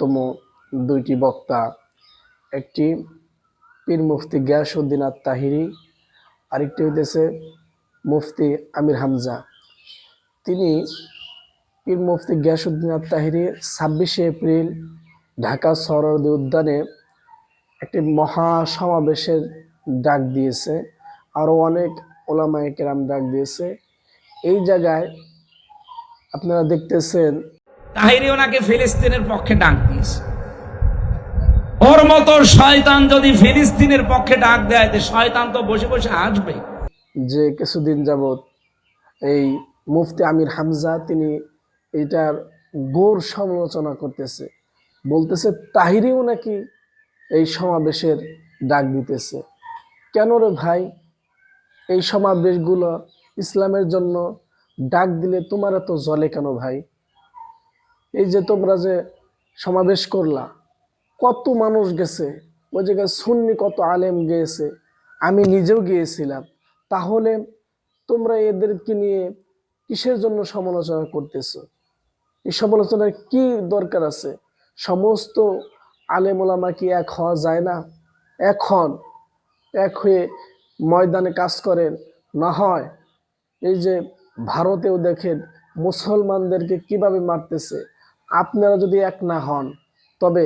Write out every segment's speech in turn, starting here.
তম দুইটি বক্তা, একটি পীর মুফতি গিয়াসউদ্দিন আত তাহিরি আরেকটি হইতেছে মুফতি আমির হামজা। তিনি পীর মুফতি গিয়াসউদ্দিন আত তাহিরি ছাব্বিশে এপ্রিল ঢাকা সরদি উদ্যানে একটি মহা সমাবেশের ডাক দিয়েছে আরও অনেক ওলামায়ে কেরাম ডাক দিয়েছে। এই জায়গায় আপনারা দেখতেছেন তাহিরি ওনাকে ফিলিস্তিনের পক্ষে ডাক দিয়েছে। ওর মতো শয়তান যদি ফিলিস্তিনের পক্ষে ডাক দেয়, তো শয়তান তো বসে বসে আসবে। যে কিছুদিন যাবৎ এই মুফতি আমির হামজা, তিনি এটার গোর সমালোচনা করতেছে। বলতেছে, তাহিরিও নাকি এই সমাবেশের ডাক দিতেছে। কেন রে ভাই? এই সমাবেশগুলো ইসলামের জন্য ডাক দিলে তোমার এত জলে কেন ভাই? এই যে তোমরা যে সমাবেশ করলা, কত মানুষ গেছে, ওই জায়গায় সুন্নি কত আলেম গিয়েছে, আমি নিজেও গিয়েছিলাম। তাহলে তোমরা এদেরকে নিয়ে কিসের জন্য সমালোচনা করতেছো? এই সমালোচনার কি দরকার আছে? সমস্ত আলেম ওলামা কি এক হওয়া যায় না? এখন এক হয়ে ময়দানে কাজ করেন, না হয়? এই যে ভারতেও দেখেন, মুসলমানদেরকে কীভাবে মারতেছে? আপনারা যদি এক না হন, তবে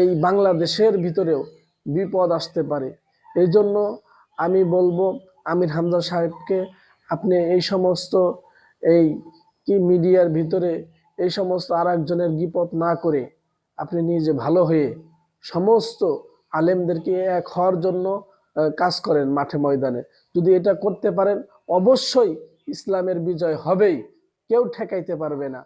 এই বাংলাদেশের ভিতরেও বিপদ আসতে পারে। এই জন্য আমি বলব, আমির হামজা সাহেবকে আপনি এই সমস্ত এই কি মিডিয়ার ভিতরে এই সমস্ত আর একজনের বিপদ না করে আপনি নিজে ভালো হয়ে সমস্ত আলেমদেরকে এক হওয়ার জন্য কাজ করেন মাঠে ময়দানে। যদি এটা করতে পারেন, অবশ্যই ইসলামের বিজয় হবেই। কেউ ঠেকাইতে পারবে না।